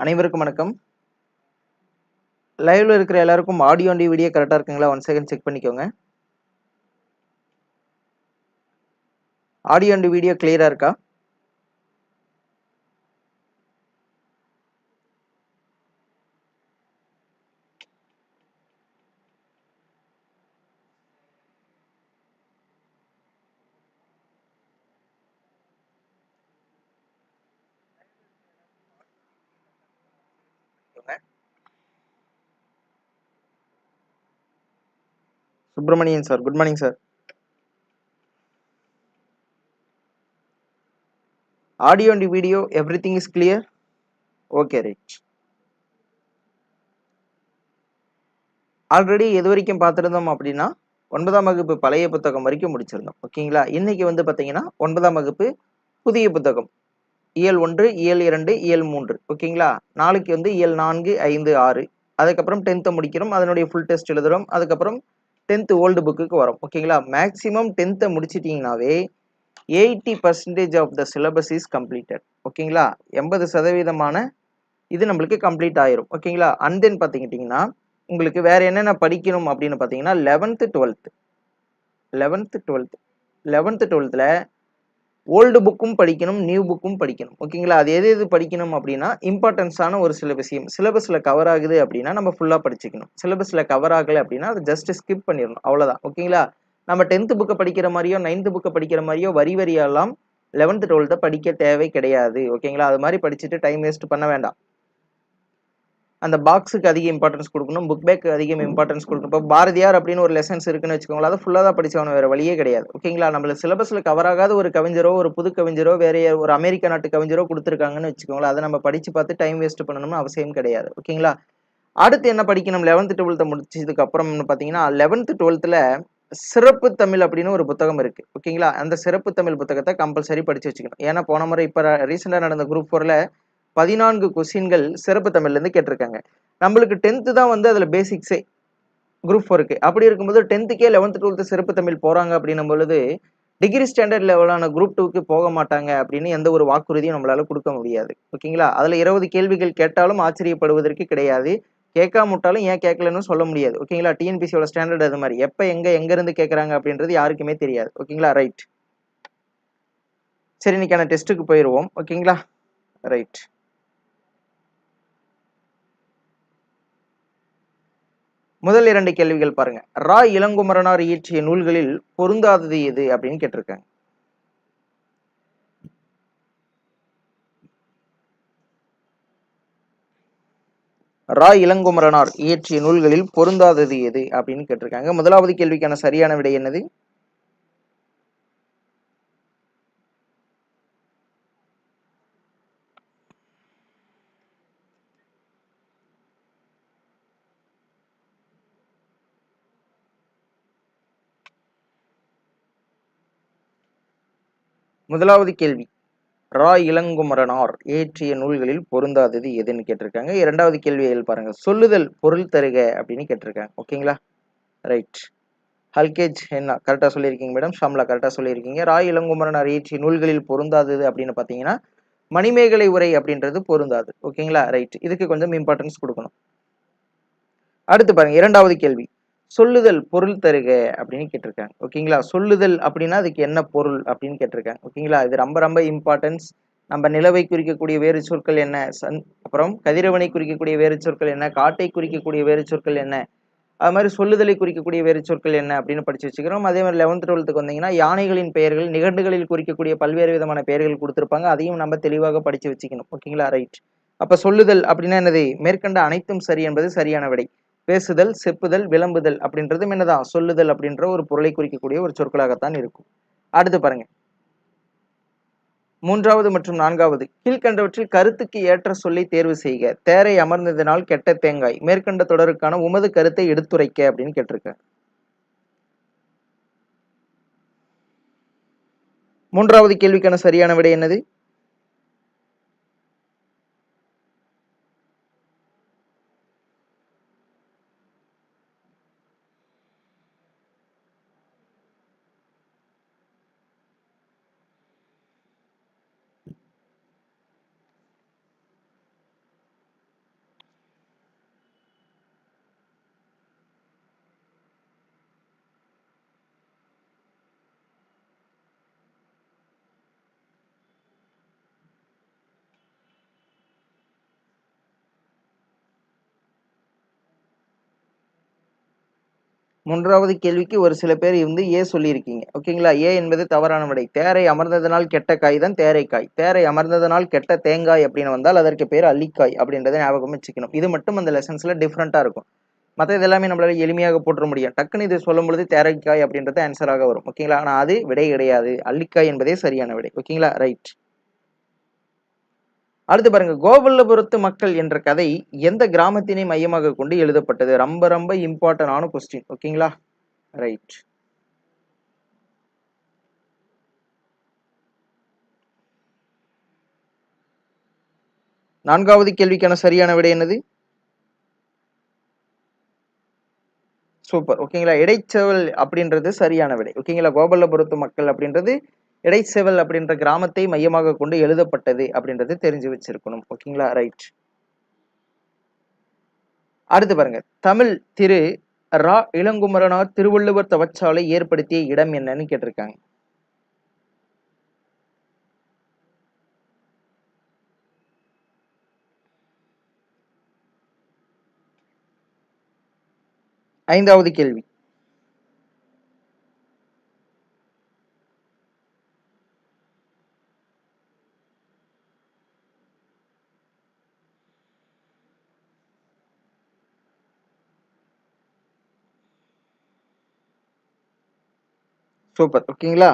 அனைவருக்கும் வணக்கம். லைவ்ல இருக்கிற எல்லாருக்கும் ஆடியோ அண்ட் வீடியோ கரெக்டாக இருக்குங்களா? ஒன் செகண்ட் செக் பண்ணிக்கோங்க. ஆடியோ அண்ட் வீடியோ கிளியராக இருக்கா? Subramanian sir good morning sir. Audio and video everything is clear okay right already எது வரைக்கும் பார்த்துருந்தோம் அப்படின்னா ஒன்பதாம் வகுப்பு பழைய புத்தகம் வரைக்கும் முடிச்சிருந்தோம். ஓகேங்களா இன்னைக்கு வந்து பார்த்தீங்கன்னா ஒன்பதாம் வகுப்பு புதிய புத்தகம். இயல் ஒன்று இயல் இரண்டு இயல் மூன்று. ஓகேங்களா நாளைக்கு வந்து இயல் நான்கு ஐந்து ஆறு. அதுக்கப்புறம் டென்த்தை முடிக்கிறோம். அதனுடைய ஃபுல் டெஸ்ட் எழுதுகிறோம் அதுக்கப்புறம் டென்த்து ஓல்டு புக்குக்கு வரும். ஓகேங்களா மேக்ஸிமம் டென்த்தை முடிச்சிட்டிங்கனாவே eighty percentage of the syllabus is completed ஓகேங்களா எண்பது சதவீதமான இது நம்மளுக்கு கம்ப்ளீட் ஆயிரும். ஓகேங்களா அண்ட் தென் பார்த்துக்கிட்டிங்கன்னா உங்களுக்கு வேறு என்னென்ன படிக்கணும் அப்படின்னு பார்த்தீங்கன்னா eleventh twelfth eleventh twelfth eleventh டுவெல்த்தில் ஓல்டு புக்கும் படிக்கணும் நியூ புக்கும் படிக்கணும். ஓகேங்களா? அது எது எது படிக்கணும் அப்படின்னா இம்பார்ட்டன்ஸான ஒரு சில விஷயம் சிலபஸில் கவர் ஆகுது அப்படின்னா நம்ம ஃபுல்லாக படிச்சுக்கணும். சிலபஸில் கவர் ஆகலை அப்படின்னா அதை ஜஸ்ட் ஸ்கிப் பண்ணிடணும். அவ்வளோதான் ஓகேங்களா? நம்ம டென்த்து புக்கை படிக்கிற மாதிரியோ நைன்த்து புக்கை படிக்கிற மாதிரியோ வரி வரியெல்லாம் லெவன்த்து டுவெல்த்தை படிக்க தேவை கிடையாது. ஓகேங்களா? அது மாதிரி படிச்சுட்டு டைம் வேஸ்ட் பண்ண வேண்டாம். அந்த பாக்ஸுக்கு அதிக இம்பார்ட்டன்ஸ் கொடுக்கணும் புக் பேக்கு அதிகம் இம்பார்ட்டன்ஸ் கொடுக்கணும். இப்போ பாரதியார் அப்படின்னு ஒரு லெசன்ஸ் இருக்குன்னு வச்சுக்கோங்களேன் அதை ஃபுல்லாக தான் படித்தவன வேறு வழியே கிடையாது. ஓகேங்களா நம்மள சிலபஸில் கவர் ஆகாத ஒரு கவிஞரோ ஒரு புது கவிஞரோ வேற ஒரு அமெரிக்க நாட்டு கவிஞரோ கொடுத்துருக்காங்கன்னு வச்சுக்கோங்களேன் அதை நம்ம படித்து பார்த்து டைம் வேஸ்ட் பண்ணணும்னு அவசியம் கிடையாது. ஓகேங்களா அடுத்து என்ன படிக்கணும்? லெவன்த்து டுவெல்த்தை முடிச்சதுக்கு அப்புறம்னு பார்த்தீங்கன்னா லெவன்த்து டுவெல்த்தில் சிறப்பு தமிழ் அப்படின்னு ஒரு புத்தகம் இருக்கு. ஓகேங்களா அந்த சிறப்பு தமிழ் புத்தகத்தை கம்பல்சரி படிச்சு வச்சுக்கணும். ஏன்னா போன முறை இப்போ ரீசெண்டாக நடந்த குரூப் ஃபோரில் பதினான்கு கொஸ்டின்கள் சிறப்பு தமிழ்லேருந்து கேட்டிருக்காங்க. நம்மளுக்கு டென்த்து தான் வந்து அதில் பேசிக்ஸே குரூப் ஃபோருக்கு அப்படி இருக்கும்போது டென்த்துக்கே லெவன்த்து டுவெல்த்து சிறப்பு தமிழ் போகிறாங்க அப்படின்னும் பொழுது டிகிரி ஸ்டாண்டர்ட் லெவலான குரூப் டூக்கு போக மாட்டாங்க அப்படின்னு எந்த ஒரு வாக்குறுதியும் நம்மளால கொடுக்க முடியாது. ஓகேங்களா? அதில் இருபது கேள்விகள் கேட்டாலும் ஆச்சரியப்படுவதற்கு கிடையாது. கேட்காம விட்டாலும் ஏன் கேட்கலன்னு சொல்ல முடியாது. ஓகேங்களா? டிஎன்பிசியோட ஸ்டாண்டர்ட் அது மாதிரி. எப்போ எங்கே எங்கேருந்து கேட்குறாங்க அப்படின்றது யாருக்குமே தெரியாது. ஓகேங்களா? ரைட் சரி இன்னைக்கான டெஸ்ட்டுக்கு போயிடுவோம் ஓகேங்களா? ரைட் முதல் இரண்டு கேள்விகள் பாருங்க. ரா இளங்குமரனார் இயற்றிய நூல்களில் பொருந்தாதது எது அப்படின்னு கேட்டிருக்காங்க. ரா இளங்குமரனார் இயற்றிய நூல்களில் பொருந்தாதது எது அப்படின்னு கேட்டிருக்காங்க. முதலாவது கேள்விக்கான சரியான விடை என்னது? முதலாவது கேள்வி. ரா இளங்குமரனார் இயற்றிய நூல்களில் பொருந்தாதது எதுன்னு கேட்டிருக்காங்க. இரண்டாவது கேள்வியில் பாருங்க. சொல்லுதல் பொருள் தருக அப்படின்னு கேட்டிருக்காங்க. ஓகேங்களா? ரைட் ஹல்கேஜ் என்ன? கரெக்டாக சொல்லியிருக்கீங்க மேடம். ஷாம்லா கரெக்டாக சொல்லியிருக்கீங்க. ராய் இளங்குமரனார் இயற்றிய நூல்களில் பொருந்தாதது அப்படின்னு பார்த்தீங்கன்னா மணிமேகலை உரை அப்படின்றது பொருந்தாது. ஓகேங்களா? ரைட் இதுக்கு கொஞ்சம் இம்பார்ட்டன்ஸ் கொடுக்கணும். அடுத்து பாருங்க. இரண்டாவது கேள்வி. சொல்லுதல் பொருள் தருக அப்படின்னு கேட்டிருக்காங்க. ஓகேங்களா? சொல்லுதல் அப்படின்னா அதுக்கு என்ன பொருள் அப்படின்னு கேட்டிருக்காங்க. ஓகேங்களா? இது ரொம்ப ரொம்ப இம்பார்ட்டன்ஸ் நம்ம நிலவை குறிக்கக்கூடிய வேறு சொற்கள் என்ன? சன் அப்புறம் கதிரவனை குறிக்கக்கூடிய வேறு சொற்கள் என்ன? காட்டை குறிக்கக்கூடிய வேறு சொற்கள் என்ன? அது மாதிரி சொல்லுதலை குறிக்கக்கூடிய வேறு சொற்கள் என்ன? அப்படின்னு படிச்சு வச்சுக்கிறோம். அதே மாதிரி லெவன்த் டுவெல்த்துக்கு வந்தீங்கன்னா யானைகளின் பெயர்கள் நிகண்டுகளில் குறிக்கக்கூடிய பல்வேறு விதமான பெயர்கள் கொடுத்துருப்பாங்க. அதையும் நம்ம தெளிவாக படிச்சு வச்சுக்கணும். ஓகேங்களா? ரைட் அப்போ சொல்லுதல் அப்படின்னா என்னது? மேற்கண்ட அனைத்தும் சரி என்பது சரியான விடை. பேசுதல் செப்புதல் விளம்புதல் அப்படின்றதும் என்னதான்? சொல்லுதல் அப்படின்ற ஒரு பொருளை குறிக்கக்கூடிய ஒரு சொற்களாகத்தான் இருக்கும். அடுத்து பாருங்க. மூன்றாவது மற்றும் நான்காவது. கீழ்கண்டவற்றில் கருத்துக்கு ஏற்ற சொல்லை தேர்வு செய்க. தேரை அமர்ந்ததினால் கெட்ட தேங்காய். மேற்கண்ட தொடருக்கான உமது கருத்தை எடுத்துரைக்க அப்படின்னு கேட்டிருக்க மூன்றாவது கேள்விக்கான சரியான விடை என்னது? மூன்றாவது கேள்விக்கு ஒரு சில பேர் வந்து ஏ சொல்லியிருக்கீங்க. ஓகேங்களா? ஏ என்பது தவறான விடை. தேரை அமர்ந்ததனால் கெட்ட காய் தான் தேரைக்காய் தேரை அமர்ந்ததனால் கெட்ட தேங்காய் அப்படின்னு வந்தால் அதற்கு பேர் அல்லிக்காய் அப்படின்றத ஞாபகம் வச்சுக்கணும். இது மட்டும் அந்த லெசன்ஸ்ல டிஃப்ரெண்ட்டாக இருக்கும். மற்ற இது எல்லாமே நம்மளால எளிமையாக போட்டுற முடியும். டக்குன்னு இது சொல்லும் பொழுது தேரைக்காய் அப்படின்றது ஆன்சராக வரும். ஓகேங்களா? ஆனால் அது விடை கிடையாது. அல்லிக்காய் என்பதே சரியான விடை. ஓகேங்களா? ரைட் அடுத்து பாருங்க கோவல்லபுரத்து மக்கள் என்ற கதை எந்த கிராமத்தினை மையமாக கொண்டு எழுதப்பட்டது? ரொம்ப ரொம்ப இம்பார்ட்டன்டான கொஸ்டின் ஓகேங்களா? ரைட் நான்காவது கேள்விக்கான சரியான விடை என்னது? சூப்பர் ஓகேங்களா? இடைச்செவல் அப்படின்றது சரியான விடை. ஓகேங்களா? கோபல்லபுரத்து மக்கள் அப்படின்றது இடைச்செவல் அப்படின்ற கிராமத்தை மையமாக கொண்டு எழுதப்பட்டது அப்படின்றது தெரிஞ்சு வச்சிருக்கணும். ஓகேங்களா? ரைட் அடுத்து பாருங்க. தமிழ் திரு ரா. இளங்குமரனார் திருவள்ளுவர் தவச்சாலை ஏற்படுத்திய இடம் என்னன்னு கேட்டிருக்காங்க. ஐந்தாவது கேள்வி. சூப்பர் ஓகேங்களா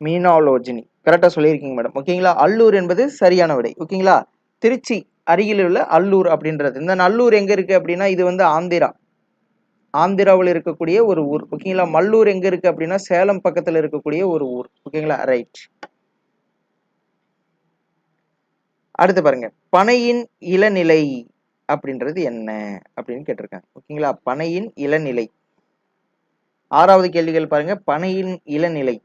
மீனாலோஜினி கரெக்டாக சொல்லியிருக்கீங்க மேடம் ஓகேங்களா அல்லூர் என்பது சரியான விடை. ஓகேங்களா திருச்சி அருகில் உள்ள அல்லூர் அப்படின்றது. இந்த நல்லூர் எங்கே இருக்குது அப்படின்னா இது வந்து ஆந்திரா. ஆந்திராவில் இருக்கக்கூடிய ஒரு ஊர். ஓகேங்களா மல்லூர் எங்கே இருக்குது அப்படின்னா சேலம் பக்கத்தில் இருக்கக்கூடிய ஒரு ஊர். ஓகேங்களா ரைட் அடுத்து பாருங்க. பனையின் இளநிலை அப்படின்றது என்ன அப்படின்னு கேட்டிருக்காங்க. ஓகேங்களா பனையின் இளநிலை. ஆறாவது கேள்விகள் பாருங்க பனையின் இளநிலை.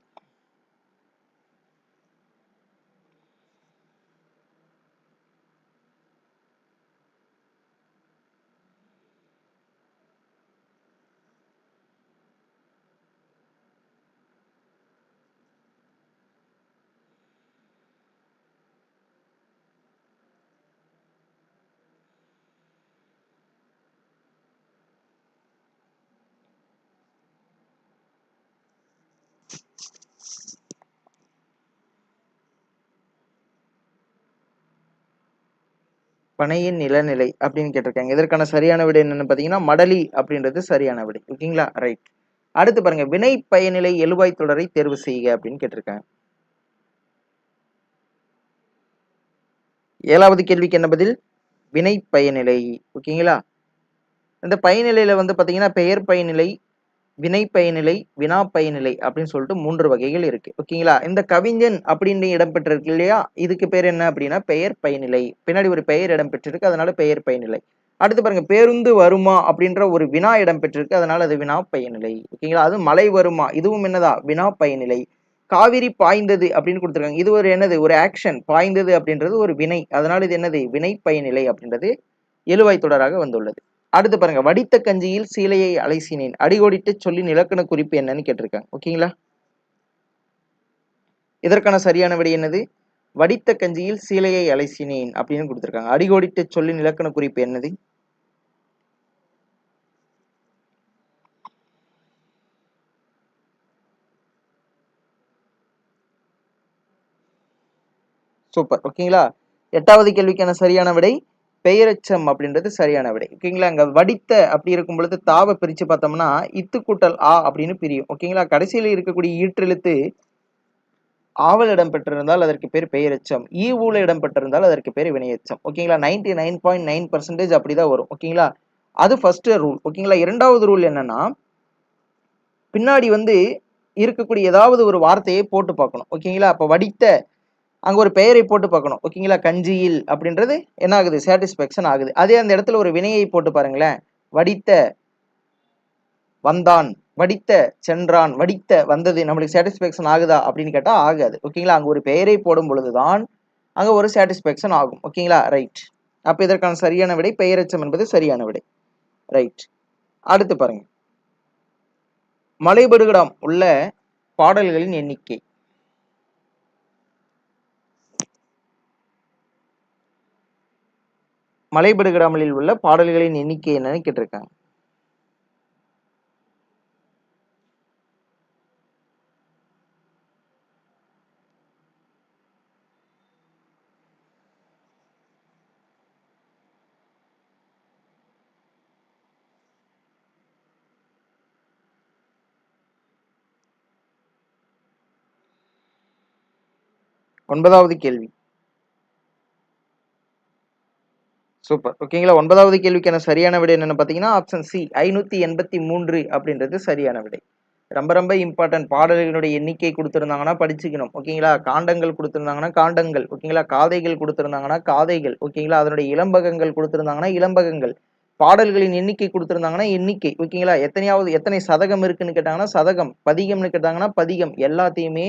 பனையின் நிலநிலை அப்படின்னு கேட்டிருக்காங்க. இதற்கான சரியான விடை என்னன்னு பாத்தீங்கன்னா மடலி அப்படின்றது சரியான விடை. ஓகேங்களா? ரைட் அடுத்து பாருங்க வினை பயனிலை எழுவாய் தொடரை தேர்வு செய்க அப்படின்னு கேட்டிருக்காங்க. ஏழாவது கேள்விக்கு என்ன பதில்? வினை பயனிலை. ஓகேங்களா? இந்த பயனிலையில வந்து பாத்தீங்கன்னா பெயர் பயனிலை வினை பயனிலை வினா பயனிலை அப்படின்னு சொல்லிட்டு மூன்று வகைகள் இருக்கு. ஓகேங்களா? இந்த கவிஞன் அப்படின்னு இடம்பெற்றிருக்கு இல்லையா? இதுக்கு பேர் என்ன அப்படின்னா பெயர் பயனிலை. பின்னாடி ஒரு பெயர் இடம்பெற்றிருக்கு அதனால பெயர் பயனிலை. அடுத்து பாருங்க பேருந்து வருமா அப்படின்ற ஒரு வினா இடம்பெற்றிருக்கு அதனால அது வினா பயனிலை ஓகேங்களா? அது மலை வருமா? இதுவும் என்னதான் வினா பயனிலை காவிரி பாய்ந்தது அப்படின்னு கொடுத்துருக்காங்க. இது ஒரு என்னது? ஒரு ஆக்ஷன் பாய்ந்தது அப்படின்றது ஒரு வினை. அதனால இது என்னது? வினை பயனிலை அப்படின்றது எழுவாய் தொடராக வந்துள்ளது. அடுத்து பாருங்க வடித்த கஞ்சியில் சீலையை அலைசினேன். அடிகோடிட்டு சொல்லி இலக்கண குறிப்பு என்னன்னு கேட்டிருக்காங்க. ஓகேங்களா? இதற்கான சரியான விடை என்னது? வடித்த கஞ்சியில் சீலையை அலைசினேன் அப்படின்னு கொடுத்துருக்காங்க. அடிகோடிட்டு சொல்லி இலக்கண குறிப்பு என்னது? சூப்பர். ஓகேங்களா? எட்டாவது கேள்விக்கான சரியான விடை பெயரச்சம் அப்படின்றது சரியான விடை. ஓகேங்களா? அங்க வடித்த அப்படி இருக்கும் பொழுது தாவை பிரிச்சு பார்த்தோம்னா இத்து கூட்டல் ஆ அப்படின்னு பிரியும். ஓகேங்களா? கடைசியில இருக்கக்கூடிய ஈற்றெழுத்து ஆவல் இடம் பெற்றிருந்தால் அதற்கு பேர் பெயரெச்சம். ஈ ஊல இடம் பெற்றிருந்தால் அதற்கு பேர் வினையெச்சம். ஓகேங்களா? Ninety nine point nine percentage அப்படிதான் வரும். ஓகேங்களா? அது ஃபர்ஸ்ட் ரூல் ஓகேங்களா? இரண்டாவது ரூல் என்னன்னா பின்னாடி வந்து இருக்கக்கூடிய ஏதாவது ஒரு வார்த்தையை போட்டு பார்க்கணும். ஓகேங்களா? அப்ப வடித்த அங்கே ஒரு பெயரை போட்டு பார்க்கணும். ஓகேங்களா? கஞ்சியில் அப்படின்றது என்ன ஆகுது? சாட்டிஸ்ஃபேக்ஷன் ஆகுது. அதே அந்த இடத்துல ஒரு வினையை போட்டு பாருங்களேன். வடித்த வந்தான். வடித்த சென்றான். வடித்த வந்தது. நம்மளுக்கு சாட்டிஸ்ஃபேக்ஷன் ஆகுதா அப்படின்னு கேட்டால் ஆகாது. ஓகேங்களா? அங்கே ஒரு பெயரை போடும் பொழுதுதான் அங்கே ஒரு சாட்டிஸ்ஃபேக்ஷன் ஆகும். ஓகேங்களா? ரைட் அப்போ இதற்கான சரியான விடை பெயரச்சம் என்பது சரியான விடை. ரைட் அடுத்து பாருங்க. மலைபடுகடம் உள்ள பாடல்களின் எண்ணிக்கை. மலைபடுகிடாமலில் உள்ள பாடல்களின் எண்ணிக்கை என்னன்னு கேட்டிருக்காங்க. ஒன்பதாவது கேள்வி. சூப்பர் ஓகேங்களா? ஒன்பதாவது கேள்விக்கான சரியான விடை என்னன்னு பார்த்தீங்கன்னா ஆப்ஷன் சி ஐநூத்தி எண்பத்தி மூன்று அப்படின்றது சரியான விடை. ரொம்ப ரொம்ப இம்பார்ட்டன்ட் பாடல்களுடைய எண்ணிக்கை கொடுத்துருந்தாங்கன்னா படிச்சுக்கணும். ஓகேங்களா? காண்டங்கள் கொடுத்துருந்தாங்கன்னா காண்டங்கள். ஓகேங்களா? காதைகள் கொடுத்துருந்தாங்கன்னா காதைகள். ஓகேங்களா? அதனுடைய இளம்பகங்கள் கொடுத்துருந்தாங்கன்னா இளம்பகங்கள் பாடல்களின் எண்ணிக்கை கொடுத்துருந்தாங்கன்னா எண்ணிக்கை. ஓகேங்களா? எத்தனையாவது எத்தனை சதகம் இருக்குன்னு கேட்டாங்கன்னா சதகம். பதிகம்னு கேட்டாங்கன்னா பதிகம். எல்லாத்தையுமே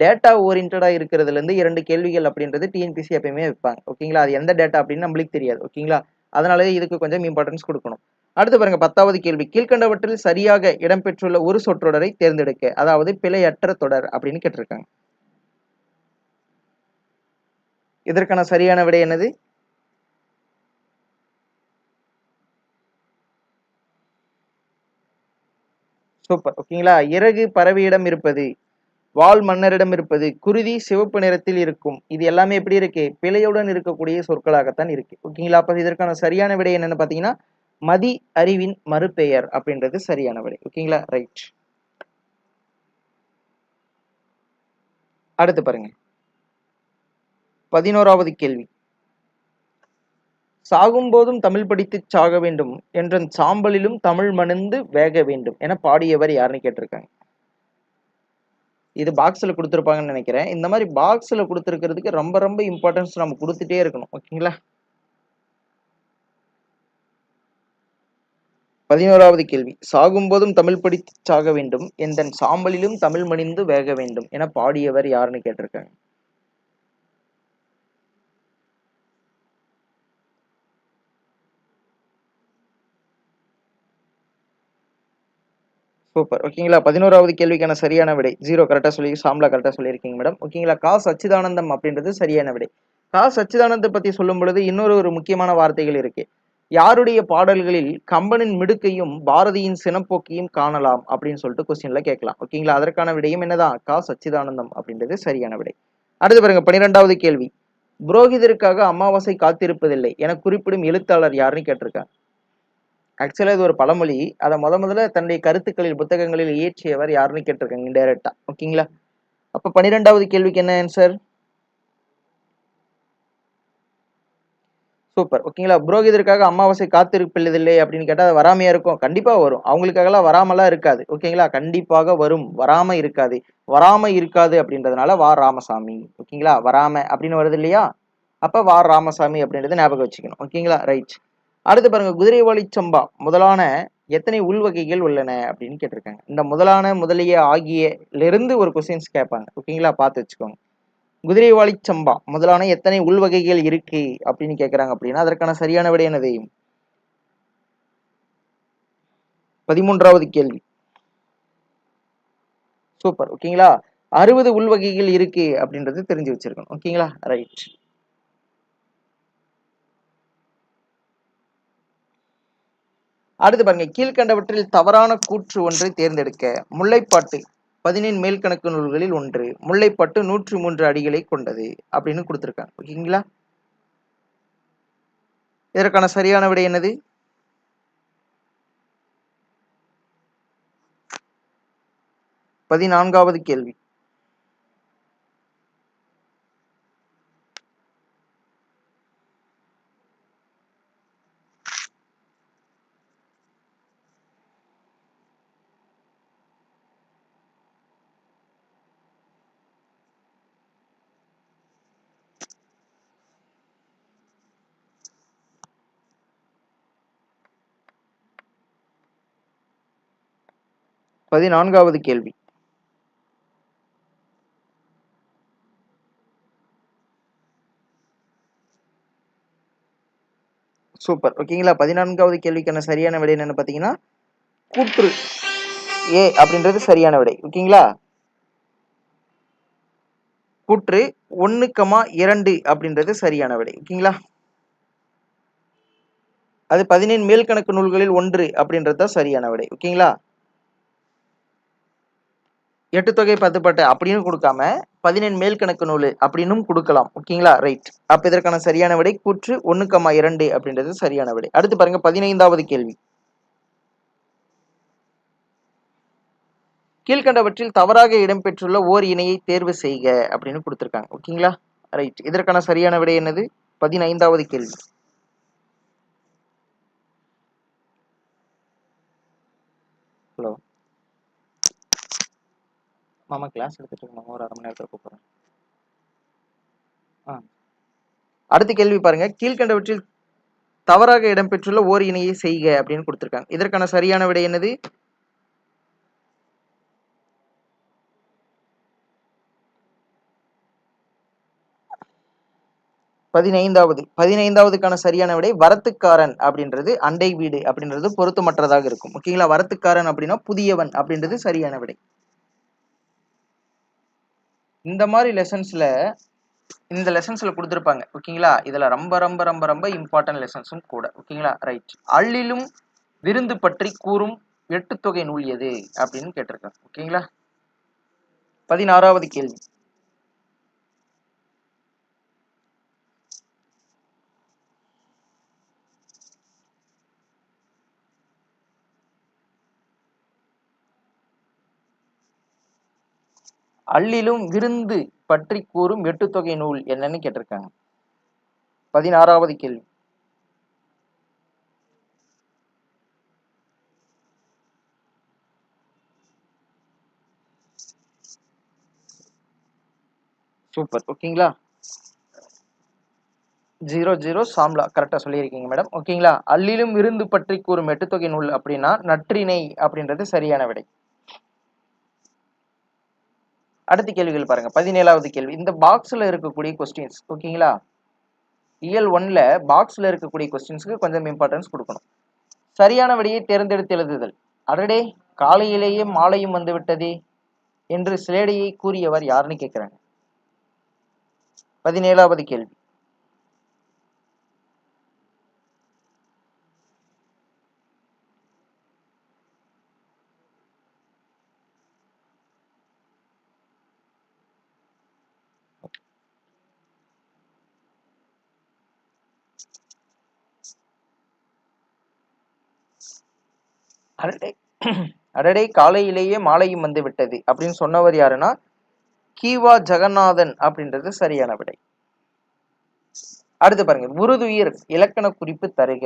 டேட்டா ஓரியன்டா இருக்கிறதுல இருந்து இரண்டு கேள்விகள் அப்படின்றது டிஎன்பிசி எப்பயுமே வைப்பாங்க. ஓகேங்களா அது எந்த டேட்டா அப்படின்னு நம்மளுக்கு தெரியாது. ஓகேங்களா அதனாலே இதுக்கு கொஞ்சம் இம்பார்ட்டன்ஸ் கொடுக்கணும். அடுத்து பாருங்க பத்தாவது கேள்வி. கீழ்கண்டவற்றில் சரியாக இடம்பெற்றுள்ள ஒரு சொற்றொடரை தேர்ந்தெடுக்க அதாவது பிழையற்ற தொடர் அப்படின்னு கேட்டிருக்காங்க. இதற்கான சரியான விடை என்னது? சூப்பர் ஓகேங்களா இறகு பறவையிடம் இருப்பது வால் மன்னரிடம் இருப்பது குருதி சிவப்பு நிறத்தில் இருக்கும். இது எல்லாமே எப்படி இருக்கு? பிழையுடன் இருக்கக்கூடிய சொற்களாகத்தான் இருக்கு. ஓகேங்களா அப்ப இதற்கான சரியான விடை என்னன்னு பாத்தீங்கன்னா மதி அறிவின் மறுபெயர் அப்படின்றது சரியான விடை. ஓகேங்களா ரைட் அடுத்து பாருங்க. பதினோராவது கேள்வி. சாகும் போதும் தமிழ் படித்து சாக வேண்டும். என்ற சாம்பலிலும் தமிழ் மணந்து வேக வேண்டும். என பாடியவர் யாருன்னு கேட்டிருக்காங்க. இது பாக்ஸ்ல கொடுத்துருப்பாங்கன்னு நினைக்கிறேன். இந்த மாதிரி பாக்ஸ்ல கொடுத்துருக்கிறதுக்கு ரொம்ப ரொம்ப இம்பார்ட்டன்ஸ் நம்ம கொடுத்துட்டே இருக்கணும். ஓகேங்களா? பதினோராவது கேள்வி. சாகும்போதும் தமிழ் படித்து சாக வேண்டும். எந்த சாம்பலிலும் தமிழ் மணிந்து வேக வேண்டும். என பாடியவர் யாருன்னு கேட்டிருக்காங்க. சூப்பர் ஓகேங்களா? பதினோராவது கேள்விக்கான சரியான விடை. ஜீரோ கரெக்டாக சொல்லி சாம்லா கரெக்டாக சொல்லியிருக்கீங்க மேடம் ஓகேங்களா? கா சச்சிதானந்தம் அப்படின்றது சரியான விடை. கா சச்சிதானந்தம் பத்தி சொல்லும் பொழுது இன்னொரு ஒரு முக்கியமான வார்த்தைகள் இருக்கு. யாருடைய பாடல்களில் கம்பனின் மிடுக்கையும் பாரதியின் சினப்போக்கையும் காணலாம் அப்படின்னு சொல்லிட்டு கொஸ்டின்ல கேட்கலாம். ஓகேங்களா? அதற்கான விடையும் என்னதான்? கா சச்சிதானந்தம் அப்படின்றது சரியான விடை. அடுத்து பாருங்க பன்னிரெண்டாவது கேள்வி. புரோகிதருக்காக அமாவாசை காத்திருப்பதில்லை என குறிப்பிடும் எழுத்தாளர் யாருன்னு கேட்டிருக்காங்க. ஆக்சுவலாக இது ஒரு பழமொழி. அதை முத முதல்ல தன்னுடைய கருத்துக்களில் புத்தகங்களில் இயற்றியவர் யாருன்னு கேட்டிருக்காங்க இன்டைரக்டா ஓகேங்களா? அப்போ பன்னிரெண்டாவது கேள்விக்கு என்ன ஆன்சர் சூப்பர் ஓகேங்களா? புரோகிதருக்காக அமாவாசை காத்திருப்பில்லை அப்படின்னு கேட்டால் அது வராமையா இருக்கும். கண்டிப்பாக வரும். அவங்களுக்காகலாம் வராமலாம் இருக்காது. ஓகேங்களா? கண்டிப்பாக வரும். வராம இருக்காது. வராம இருக்காது அப்படின்றதுனால வா ராமசாமி. ஓகேங்களா? வராம அப்படின்னு வருது இல்லையா? அப்போ வா ராமசாமி அப்படின்றத ஞாபகம் வச்சுக்கணும். ஓகேங்களா? ரைட் அடுத்து பாருங்க குதிரைவாளி சம்பா. முதலான எத்தனை உள்வகைகள் உள்ளன அப்படின்னு கேட்டிருக்காங்க. இந்த முதலான முதலிய ஆகியலிருந்து ஒரு கொஸ்டின்ஸ் கேட்பாங்க. ஓகேங்களா பார்த்து வச்சுக்கோங்க. குதிரைவாளி சம்பா. முதலான எத்தனை உள்வகைகள் இருக்கு அப்படின்னு கேட்கறாங்க அப்படின்னா அதற்கான சரியான விட என்னது? பதிமூன்றாவது கேள்வி. சூப்பர் ஓகேங்களா அறுபது உள்வகைகள் இருக்கு அப்படின்றது தெரிஞ்சு வச்சிருக்கணும். ஓகேங்களா ரைட் அடுத்து பாருங்க கீழ்கண்டவற்றில் தவறான கூற்று ஒன்றை தேர்ந்தெடுக்க முல்லைப்பாட்டு பதினேழு மேல்கணக்கு நூல்களில் ஒன்று முல்லைப்பாட்டு நூற்றி மூன்று அடிகளை கொண்டது அப்படின்னு கொடுத்துருக்காங்க. ஓகேங்களா? இதற்கான சரியான விடை என்னது? பதினான்காவது கேள்வி. பதினான்காவது கேள்வி. சூப்பர். ஓகேங்களா? பதினான்காவது கேள்விக்கான சரியான விடை என்னன்னு பாத்தீங்கன்னா கூற்று ஏ அப்படின்றது சரியான விடை. ஓகேங்களா? கூற்று ஒன்னு கமா இரண்டு அப்படின்றது சரியான விடை. ஓகேங்களா? அது பதினேழு மேல்கணக்கு நூல்களில் ஒன்று அப்படின்றது தான் சரியான விடை. ஓகேங்களா? எட்டு தொகை பத்து பட்டு அப்படின்னு கொடுக்காம பதினேழு மேல் கணக்கு நூல் அப்படின்னும் கொடுக்கலாம். ஓகேங்களா? ரைட் அப்ப இதற்கான சரியான விடை கூற்று ஒன்னு இரண்டு அப்படின்றது சரியான விடை. அடுத்து பாருங்க பதினைந்தாவது கேள்வி. கீழ்கண்டவற்றில் தவறாக இடம்பெற்றுள்ள ஓர் இணையை தேர்வு செய்க அப்படின்னு கொடுத்துருக்காங்க. ஓகேங்களா? ரைட் இதற்கான சரியான விடை என்னது? பதினைந்தாவது கேள்வி. மாமா கிளாஸ் எடுத்துட்டு இருக்கோம் ஒரு அரை மணி நேரத்தில் கூப்பிட்றேன். ஆ. அடுத்த கேள்வி பாருங்க. கீழ்கண்டவற்றில் தவறாக இடம்பெற்றுள்ள ஓர் இணையை செய்க அப்படின்னு கொடுத்துருக்காங்க. இதற்கான சரியான விடை என்னது? பதினைந்தாவது. பதினைந்தாவதுக்கான சரியான விடை வரத்துக்காரன் அப்படின்றது அண்டை வீடு அப்படின்றது பொருத்தமற்றதாக இருக்கும். ஓகேங்களா? வரத்துக்காரன் அப்படின்னா புதியவன் அப்படின்றது சரியான விடை. இந்த மாதிரி லெசன்ஸ்ல இந்த லெசன்ஸ்ல கொடுத்துருப்பாங்க. ஓகேங்களா? இதுல ரொம்ப ரொம்ப ரொம்ப ரொம்ப இம்பார்ட்டன்ட் லெசன்ஸும் கூட. ஓகேங்களா? ரைட் அள்ளிலும் விருந்து பற்றி கூறும் எட்டு தொகை நூல் எது? அப்படின்னு கேட்டிருக்காங்க. ஓகேங்களா? பதினாறாவது கேள்வி. அள்ளிலும் விருந்து பற்றி கூறும் எட்டு தொகை நூல் என்னன்னு கேட்டிருக்காங்க. பதினாறாவது கேள்வி. சூப்பர். ஓகேங்களா? ஜீரோ ஜீரோ சாம்லா. கரெக்டாக சொல்லியிருக்கீங்க மேடம் ஓகேங்களா? அள்ளிலும் விருந்து பற்றி கூறும் எட்டுத்தொகை நூல் அப்படின்னா நற்றினை அப்படின்றது சரியான விடை. அடுத்த கேள்விகள் பாருங்க. பதினேழாவது கேள்வி. இந்த பாக்ஸ்ல இருக்கக்கூடிய கொஸ்டின்ஸ் ஓகேங்களா இயல் ஒன்ல பாக்ஸ்ல இருக்கக்கூடிய கொஸ்டின்ஸ்க்கு கொஞ்சம் இம்பார்ட்டன்ஸ் கொடுக்கணும். சரியான விடையை தேர்ந்தெடுத்து எழுதுதல். அடடே காலையிலேயே மாலையும் வந்து விட்டதே என்று சிலேடையை கூறியவர் யாருன்னு கேட்கிறாங்க பதினேழாவது கேள்வி. அடடே. அடடே காலையிலேயே மாலையும் வந்து விட்டது. அப்படின்னு சொன்னவர் யாருன்னா கீவா ஜெகநாதன் அப்படின்றது சரியான விடை. அடுத்து பாருங்க உருதுயிர் இலக்கண குறிப்பு தருக.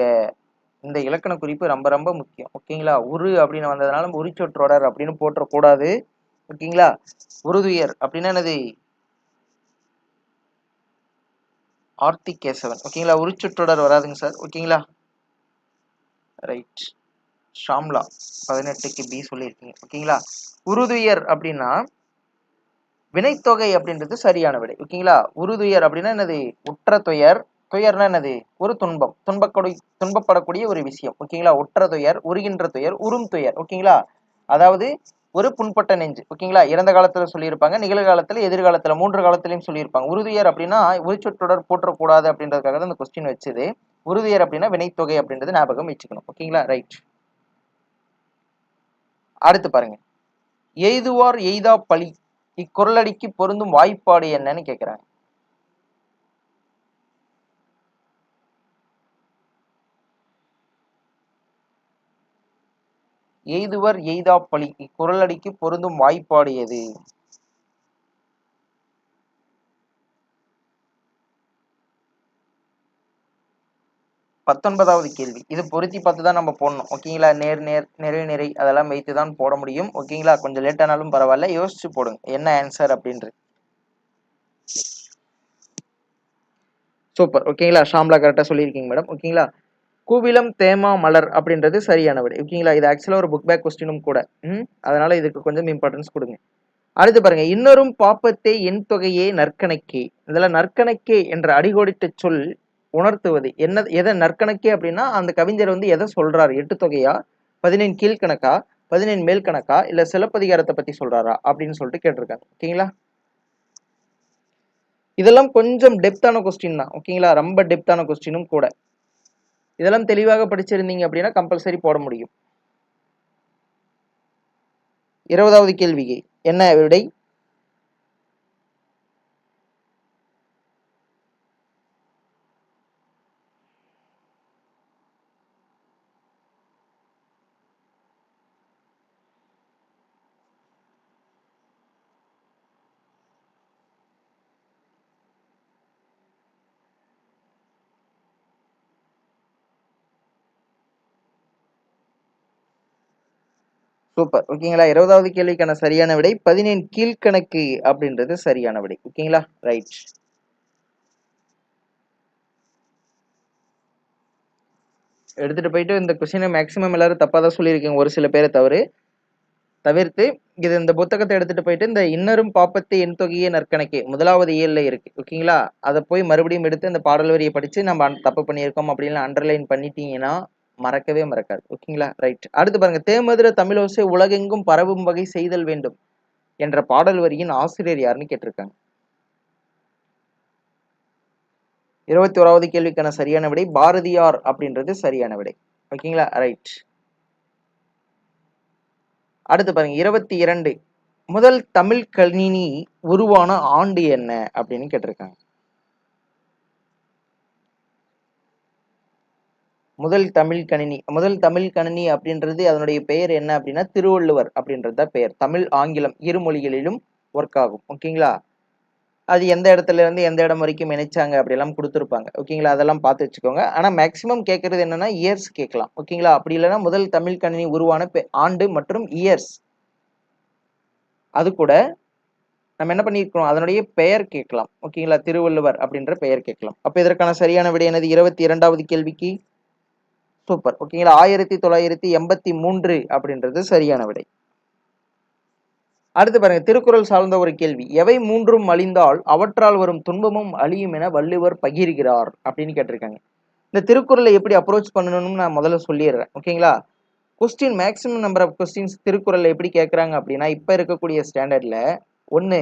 இந்த இலக்கண குறிப்பு ரொம்ப ரொம்ப முக்கியம். ஓகேங்களா? உரு அப்படின்னு வந்ததுனால நம்ம உரிச்சொற்றொடர் அப்படின்னு போட்டுறக்கூடாது ஓகேங்களா? உருதுயர் அப்படின்னா என்னது? ஆர்த்தி கேசவன் ஓகேங்களா உரிச்சொற்றொடர் வராதுங்க சார். ஓகேங்களா? ரைட் ஷாம்லா பதினெட்டுக்கு பி சொல்லியிருக்கீங்க. ஓகேங்களா? உருதுயர் அப்படின்னா வினைத்தொகை அப்படின்றது சரியான விடை. ஓகேங்களா? உருதுயர் அப்படின்னா என்னது? உற்ற துயர். துயர்னா என்னது? ஒரு துன்பம். துன்பக்கூடிய துன்பப்படக்கூடிய ஒரு விஷயம். ஓகேங்களா? உற்ற துயர் உருகின்ற துயர் உறும் துயர். ஓகேங்களா? அதாவது ஒரு புண்பட்ட நெஞ்சு. ஓகேங்களா? இறந்த காலத்துல சொல்லியிருப்பாங்க நிகழ்காலத்துல எதிர்காலத்துல மூன்று காலத்திலையும் சொல்லியிருப்பாங்க. உறுதியர் அப்படின்னா உரிச்சொற்றொடர் போற்றக்கூடாது அப்படின்றதுக்காக தான் இந்த கொஸ்டின் வச்சது. உறுதியர் அப்படின்னா வினைத்தொகை அப்படின்றது ஞாபகம் வச்சுக்கணும். ஓகேங்களா? ரைட் அடுத்து பாருங்க. எய்துவார் எய்தா பழி. இக்குரலடிக்கு பொருந்தும் வாய்ப்பாடு என்னன்னு கேட்குறாங்க எய்துவர் எய்தா பழி. இக்குரலடிக்கு பொருந்தும் வாய்ப்பாடு எது? பத்தொன்பதாவது கேள்வி. இது பொருத்தி பார்த்து தான் நம்ம போடணும். ஓகேங்களா நேர் நேர் நிறை நிறை அதெல்லாம் வைத்து தான் போட முடியும். ஓகேங்களா கொஞ்சம் லேட் ஆனாலும் பரவாயில்ல. யோசிச்சு போடுங்க. என்ன ஆன்சர் அப்படின்றது. சூப்பர் ஓகேங்களா ஷாம்லா கரெக்டாக சொல்லியிருக்கீங்க மேடம் ஓகேங்களா கூவிலம் தேமா மலர் அப்படின்றது சரியான விடை. ஓகேங்களா இது ஆக்சுவலாக ஒரு புக் பேக் கொஸ்டினும் கூட. ம்? அதனால இதுக்கு கொஞ்சம் இம்பார்ட்டன்ஸ் கொடுங்க. அடுத்து பாருங்க. இன்னொரும் பாப்பத்தே என் தொகையே நற்கணக்கே. இதில் நற்கணக்கே என்ற அடிகோடிட்ட சொல் உணர்த்துவது. என்ன எதை நற்கணக்கே அப்படின்னா அந்த கவிஞர் வந்து எதை சொல்றாரு? எட்டு தொகையா? பதினேழு கீழ்கணக்கா பதினேழு மேல் கணக்கா இல்ல சிலப்பதிகாரத்தை பத்தி சொல்றாரா? அப்படின்னு சொல்லிட்டு கேட்டிருக்காங்க ஓகேங்களா? இதெல்லாம் கொஞ்சம் டெப்தான கொஸ்டின் தான். ஓகேங்களா? ரொம்ப டெப்தான கொஸ்டினும் கூட. இதெல்லாம் தெளிவாக படிச்சிருந்தீங்க அப்படின்னா கம்பல்சரி போட முடியும். இருபதாவது கேள்விக்கு என்ன விடை? சூப்பர். ஓகேங்களா? இருபதாவது கேள்விக்கான சரியான விடை பதினேழு கீழ்கணக்கு அப்படின்றது சரியான விடை. ஓகேங்களா? ரைட் எடுத்துட்டு போயிட்டு இந்த கொஸ்டினை மேக்ஸிமம் எல்லாரும் தப்பாக தான் சொல்லியிருக்கீங்க. ஒரு சில பேரை தவறு. தவிர்த்து இது இந்த புத்தகத்தை எடுத்துட்டு போயிட்டு இந்த இன்னரும் பாப்பத்து என் தொகையே நற்கணக்கே முதலாவது இயல்ல இருக்கு. ஓகேங்களா? அதை போய் மறுபடியும் எடுத்து இந்த பாடல் வரியை படிச்சு நம்ம தப்பு பண்ணியிருக்கோம் அப்படின்னு அண்டர்லைன் பண்ணிட்டீங்கன்னா மறக்கவே மறக்காது. ஓகேங்களா? ரைட் அடுத்து பாருங்க. தேமதுர தமிழோசை உலகெங்கும் பரவும் வகை செய்தல் வேண்டும் என்ற பாடல் வரியின் ஆசிரியர் யாருன்னு கேட்டிருக்காங்க. இருபத்தி ஓராவது கேள்விக்கான சரியான விடை பாரதியார் அப்படின்றது சரியான விடை. ஓகேங்களா? ரைட் அடுத்து பாருங்க. இருபத்தி இரண்டு. முதல் தமிழ் கணினி உருவான ஆண்டு என்ன அப்படின்னு கேட்டிருக்காங்க. முதல் தமிழ் கணினி முதல் தமிழ் கணினி அப்படின்றது அதனுடைய பெயர் என்ன அப்படின்னா திருவள்ளுவர் அப்படின்றது பெயர். தமிழ் ஆங்கிலம் இரு மொழிகளிலும் ஒர்க் ஆகும். ஓகேங்களா அது எந்த இடத்துல இருந்து எந்த இடம் வரைக்கும் இணைச்சாங்க அப்படியெல்லாம் கொடுத்துருப்பாங்க. ஓகேங்களா அதெல்லாம் பார்த்து வச்சுக்கோங்க. ஆனால் மேக்ஸிமம் கேட்கறது என்னன்னா இயர்ஸ் கேட்கலாம். ஓகேங்களா அப்படி இல்லைன்னா முதல் தமிழ் கணினி உருவான ஆண்டு மற்றும் இயர்ஸ் அது கூட நம்ம என்ன பண்ணியிருக்கிறோம்? அதனுடைய பெயர் கேட்கலாம். ஓகேங்களா திருவள்ளுவர் அப்படின்ற பெயர் கேட்கலாம். அப்போ இதற்கான சரியான விடை என்னது? இருபத்தி இரண்டாவது கேள்விக்கு சூப்பர் ஓகேங்களா ஆயிரத்தி தொள்ளாயிரத்தி எண்பத்தி மூன்று அப்படின்றது சரியான விடை. அடுத்து பாருங்க திருக்குறள் சார்ந்த ஒரு கேள்வி. எவை மூன்றும் அழிந்தால் அவற்றால் வரும் துன்பமும் அழியும் என வள்ளுவர் பகிர்கிறார் அப்படின்னு கேட்டிருக்காங்க. இந்த திருக்குறளை எப்படி அப்ரோச் பண்ணணும்னு நான் முதல்ல சொல்லிடுறேன். ஓகேங்களா question maximum number of questions திருக்குறளில் எப்படி கேட்குறாங்க அப்படின்னா இப்போ இருக்கக்கூடிய ஸ்டாண்டர்டில் ஒன்று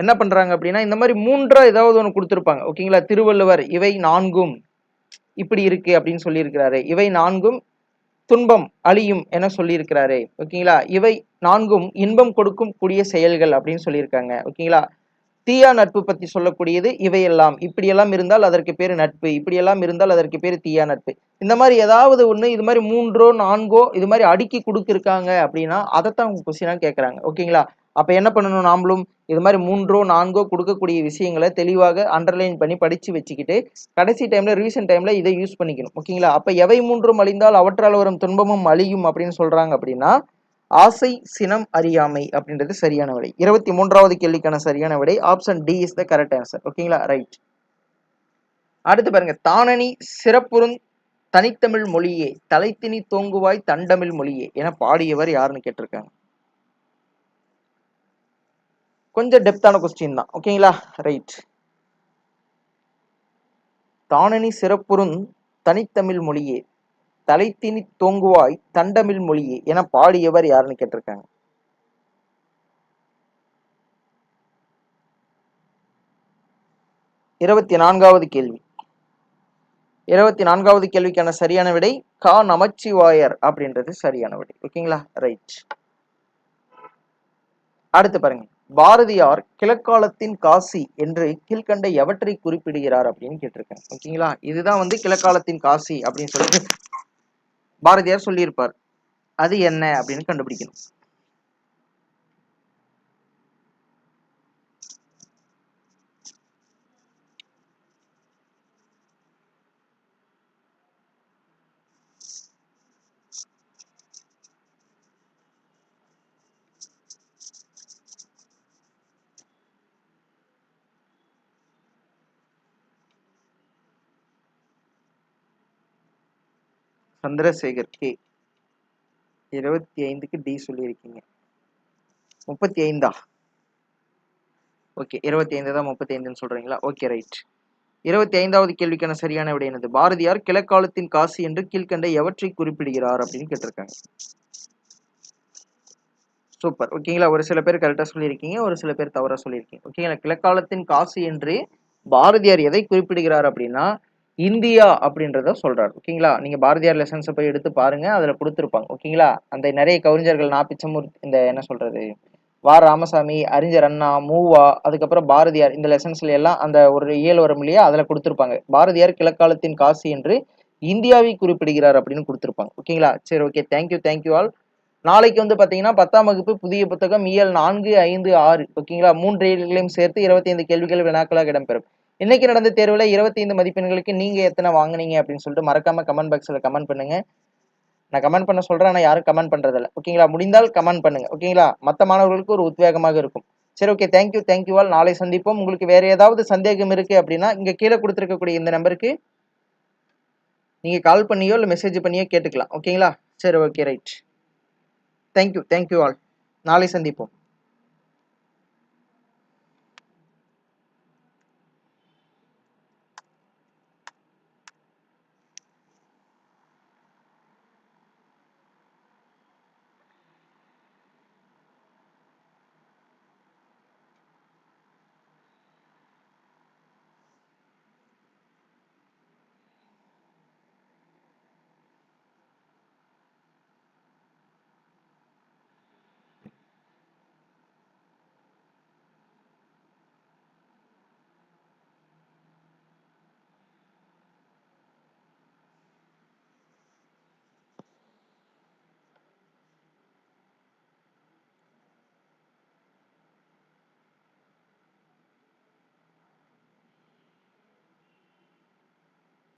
என்ன பண்ணுறாங்க அப்படின்னா இந்த மாதிரி மூன்றாக ஏதாவது ஒன்று கொடுத்துருப்பாங்க. ஓகேங்களா திருவள்ளுவர் இவை நான்கும். இப்படி இருக்கு அப்படின்னு சொல்லியிருக்கிறாரு. இவை நான்கும் துன்பம் அழியும் என சொல்லியிருக்கிறாரு. ஓகேங்களா? இவை நான்கும் இன்பம் கொடுக்கும் கூடிய செயல்கள் அப்படின்னு சொல்லியிருக்காங்க. ஓகேங்களா? தீயா நட்பு பத்தி சொல்லக்கூடியது இவையெல்லாம். இப்படியெல்லாம் இருந்தால் அதற்கு பேர் நட்பு. இப்படியெல்லாம் இருந்தால் அதற்கு பேர் தீயா நட்பு. இந்த மாதிரி ஏதாவது ஒண்ணு இது மாதிரி மூன்றோ நான்கோ இது மாதிரி அடுக்கி கொடுத்துருக்காங்க அப்படின்னா அதைத்தான் அவங்க கொஸ்டினாக கேட்கறாங்க ஓகேங்களா? அப்போ என்ன பண்ணணும் நாமளும் இது மாதிரி மூன்றோ நான்கோ கொடுக்கக்கூடிய விஷயங்களை தெளிவாக அண்டர்லைன் பண்ணி படித்து வச்சுக்கிட்டு கடைசி டைமில் ரீசெண்ட் டைமில் இதை யூஸ் பண்ணிக்கணும். ஓகேங்களா? அப்போ எவை மூன்றும் அழிந்தால் அவற்றால் வரும் துன்பமும் அழியும் அப்படின்னு சொல்கிறாங்க அப்படின்னா ஆசை சினம் அறியாமை அப்படின்றது சரியான விடை. இருபத்தி மூன்றாவது கேள்விக்கான சரியான விடை. Option D is the correct answer ஓகேங்களா? ரைட் அடுத்து பாருங்க. தானணி சிறப்புறும் தனித்தமிழ் மொழியே தலைத்தினி தோங்குவாய் தண்டமிழ் மொழியே என பாடியவர் யாருன்னு கேட்டிருக்காங்க. கொஞ்சம் டெப்தான கொஸ்டின் தான். ஓகேங்களா ரைட் தானணி சிறப்புறும் தனித்தமிழ் மொழியே. தலைத்தினி தோங்குவாய் தண்டமிழ் மொழியே என பாடியவர் யாருன்னு கேட்டிருக்காங்க. இருபத்தி நான்காவது கேள்வி. இருபத்தி நான்காவது கேள்விக்கான சரியான விடை கா நமச்சிவாயர் அப்படின்றது சரியான விடை. ஓகேங்களா ரைட் அடுத்து பாருங்க. பாரதியார் கிழக்காலத்தின் காசி என்று கீழ்கண்ட எவற்றை குறிப்பிடுகிறார் அப்படின்னு கேட்டிருக்கேன். ஓகேங்களா இதுதான் வந்து கிழக்காலத்தின் காசி அப்படின்னு சொல்லிட்டு பாரதியார் சொல்லியிருப்பார். அது என்ன அப்படின்னு கண்டுபிடிக்கணும். சந்திரசேகர் கே. இருபத்தி ஐந்துக்கு டி சொல்லியிருக்கீங்க. முப்பத்தி ஐந்தா? ஓகே இருபத்தி ஐந்து தான் முப்பத்தி ஐந்துன்னு சொல்றீங்களா? Okay right. இருபத்தி ஐந்தாவது கேள்விக்கான சரியான விடை என்னது? பாரதியார் கிழக்காலத்தின் காசி என்று கீழ்கண்ட எவற்றை குறிப்பிடுகிறார் அப்படின்னு கேட்டிருக்காங்க. சூப்பர். ஓகேங்களா? ஒரு சில பேர் கரெக்டாக சொல்லியிருக்கீங்க ஒரு சில பேர் தவறாக சொல்லியிருக்கீங்க. ஓகேங்களா? கிழக்காலத்தின் காசி என்று பாரதியார் எதை குறிப்பிடுகிறார் அப்படின்னா இந்தியா அப்படின்றத சொல்றாரு. ஓகேங்களா? நீங்க பாரதியார் லெசன்ஸை போய் எடுத்து பாருங்க அதுல கொடுத்துருப்பாங்க. ஓகேங்களா? அந்த நிறைய கவிஞர்கள் நான் பிச்சமூர்த்தி இந்த என்ன சொல்றது? வா ராமசாமி அறிஞர் அண்ணா மூவா அதுக்கப்புறம் பாரதியார் இந்த லெசன்ஸ்ல எல்லாம் அந்த ஒரு இயல் வரும் இல்லையா? அதுல கொடுத்துருப்பாங்க. பாரதியார் கிழக்காலத்தின் காசி என்று இந்தியாவை குறிப்பிடுகிறார் அப்படின்னு கொடுத்துருப்பாங்க. ஓகேங்களா? சரி ஓகே தேங்க்யூ தேங்க்யூ ஆல் நாளைக்கு வந்து பார்த்தீங்கன்னா பத்தாம் வகுப்பு புதிய புத்தகம் இயல் நான்கு ஐந்து ஆறு. ஓகேங்களா? மூன்று இயல்களையும் சேர்த்து இருபத்தி ஐந்து கேள்விகள் வினாக்களாக இடம்பெறும். இன்னைக்கு நடந்த தேர்வில் இருபத்தி ஐந்து மதிப்பெண்களுக்கு நீங்கள் எத்தனை வாங்குனீங்க அப்படின்னு சொல்லிட்டு மறக்காம கமெண்ட் பாக்ஸில் கமெண்ட் பண்ணுங்க. நான் கமெண்ட் பண்ண சொல்கிறேன் ஆனால் யாரும் கமெண்ட் பண்ணுறதில்ல ஓகேங்களா முடிந்தால் கமெண்ட் பண்ணுங்க. ஓகேங்களா மற்ற மாணவர்களுக்கு ஒரு உத்வேகமாக இருக்கும். சரி ஓகே தேங்க்யூ தேங்க்யூ ஆல் நாளை சந்திப்போம். உங்களுக்கு வேறு ஏதாவது சந்தேகம் இருக்குது அப்படின்னா இங்கே கீழே கொடுத்துருக்கக்கூடிய இந்த நம்பருக்கு நீங்கள் கால் பண்ணியோ இல்லை மெசேஜ் பண்ணியோ கேட்டுக்கலாம். ஓகேங்களா சரி okay right thank you thank you all நாளை சந்திப்போம்.